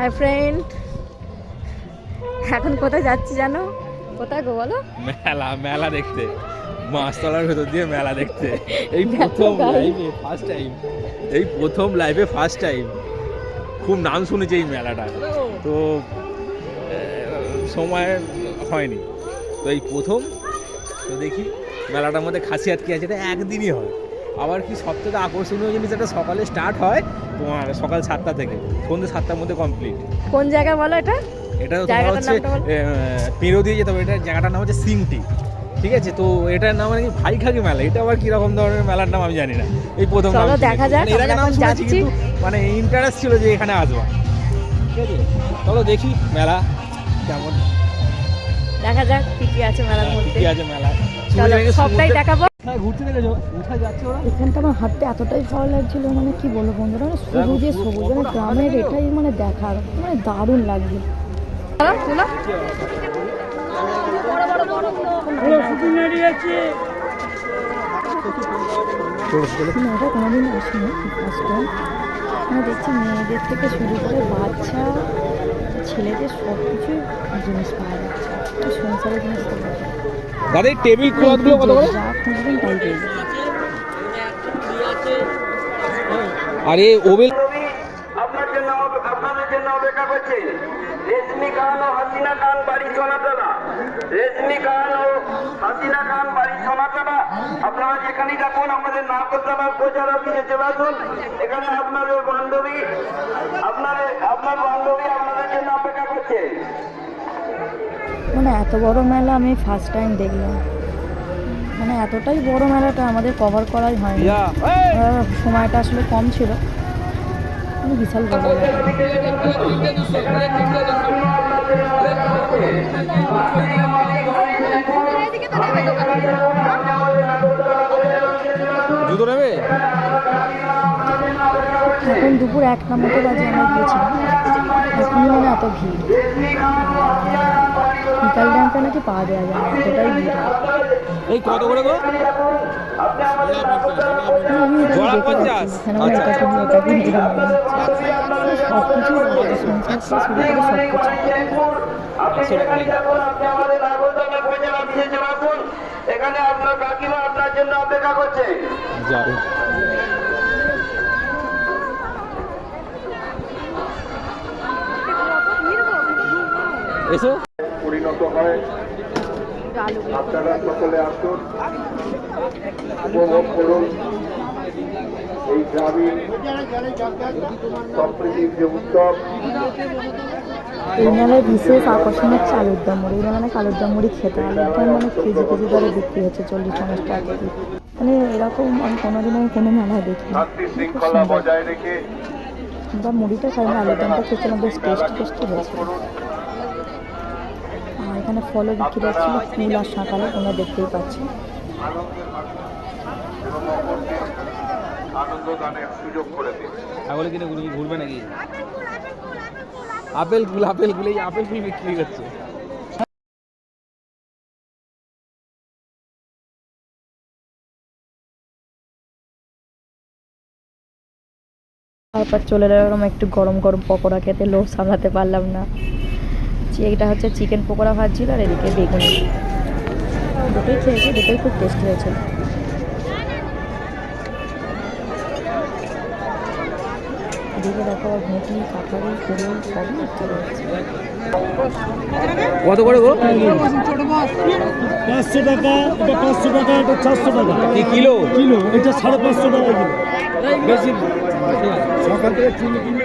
Hi friend এখন কোথায় যাচ্ছি জানো? কোথায় গো বলো? মেলা মেলা দেখতে। মাছতলার ভেতর দিয়ে মেলা দেখতে। এই প্রথম। লাইভে ফার্স্ট টাইম এই প্রথম লাইভে ফার্স্ট টাইম খুব নাম শুনেছি এই মেলাটা। তো সময় হয়নি। তো এই প্রথম তো দেখি মেলাটার মধ্যে খাসিয়াত কি আছে এটা একদিনই হয়। আবার কি সব থেকে আকর্ষণীয় জিনিস এটা সকালে স্টার্ট হয়? তোমার সকাল সাতটা থেকে। সন্ধ্যে সাতটার মধ্যে কমপ্লিট কোন জায়গা বলো এটা? এটা তোমার হচ্ছে পেরো দিয়ে যেতে হবে। এটা জায়গাটার নাম হচ্ছে সিংটি ঠিক আছে? তো এটার নাম নাকি ভাইখাকি মেলা। এটা আবার কীরকম ধরনের মেলার নাম আমি জানি না। এই প্রথম চলো দেখা যাক, মানে এর আগে নাম এখন শুনেছি কিন্তু মানে ইন্টারেস্ট ছিল যে এখানে আসবা। ঠিক আছে? চলো দেখি মেলা কেমন। দেখা যাক কি কি আছে মেলার মধ্যে। কি আছে মেলা সবটাই দেখাবো। হ্যাঁ এখানটা আমার হাঁটতে এতটাই ভালো লাগছিল মানে কি বলব বন্ধুরা মানে সবুজে সবুজ মানে গ্রামের এটাই মানে দেখার মানে দারুণ। এটা কোনোদিন আসিনি ফার্স্ট টাইম মানে দেখছি মেয়েদের থেকে শুরু করে বাচ্চা ছেলেদের সব কিছু জিনিস পাওয়া যাচ্ছে। সংসারের জিনিস পাওয়া যাচ্ছে দাদা টেবিল ক্লথগুলো কত করে। আর ওভেল আপনার জন্য আপনাদের জন্য অপেক্ষা করছে। রেশমি খান ও হাসিনা খান বাড়ি সোনাতলা। রেশমি খান ও হাসিনা খান বাড়ি সোনাতলা। আপনারা যেখানেই থাকুন, আমাদের নাগরতলার প্রচার অফিসে চলে আসুন। এখানে আপনাদের বান্ধবী আপনাদের আপনার বান্ধবী আপনাদের জন্য অপেক্ষা করছে। মানে এত বড় মেলা আমি ফার্স্ট টাইম দেখলাম। মানে এতটাই বড় মেলাটা আমাদের কভার করাই হয়নি। সময়টা আসলে কম ছিল। বিশাল বড় মেলা। জুতো নেবে? এখন দুপুর একটা মতো বাজে আমরা গিয়েছিলাম। এখনই মানে এত ভিড়। নাকি পা দেওয়া যায় না এতটাই ভিড় হয় এই কত করে গো? জোড়া পঞ্চাশ? এখানে সব কিছু সংসার থেকে শুরু করে সব কিছু আপনার কাকিমা আপনার জন্য অপেক্ষা করছে এসো। পরিণত হয়। আপনারা সকলে আসুন উপভোগ করুন। এই গ্রামীণ সম্প্রীতির যে উৎসব এই মেলায় বিশেষ আকর্ষণ হচ্ছে আলুর দম মুড়ি এই মেলা নাকি আলুর দম মুড়ি খেতে আলুর দম মানে কেজি কেজি দরে বিক্রি হচ্ছে চল্লিশ পঞ্চাশ টাকা কেজি। মানে এরকম আমি কোনোদিন আমি কোনো মেলায় দেখিনি। মুড়িটা খাই না আলুর দমটা খেয়েছিলাম বেশ টেস্টি আর এখানে ফলও বিক্রি হচ্ছিল ফুল আর শাঁকালে তোমরা দেখতেই পাচ্ছ। ছাগলে কিনে ঘুরবে নাকি? আপেল ফুল আপেল ফুল এই আপেল ফুল বিক্রি করছে তারপর চলে এলাম একটু গরম গরম পকোড়া খেতে লোভ সামলাতে পারলাম না। এটা হচ্ছে চিকেন পকোড়া ভাজছিল আর এদিকে বেগুন। দুটোই খেয়েছি দুটোই খুব টেস্টি হয়েছিল এদিকে দেখো ঘুঁটি সবই দেখতে রয়েছে। কত করে গো? পাঁচশো টাকা এটা পাঁচশো টাকা এটা চারশো টাকা। কি কিলো? কিলো এটা সাড়ে পাঁচশো টাকা কিলো। বেশি? সকাল থেকে চিনি কিনে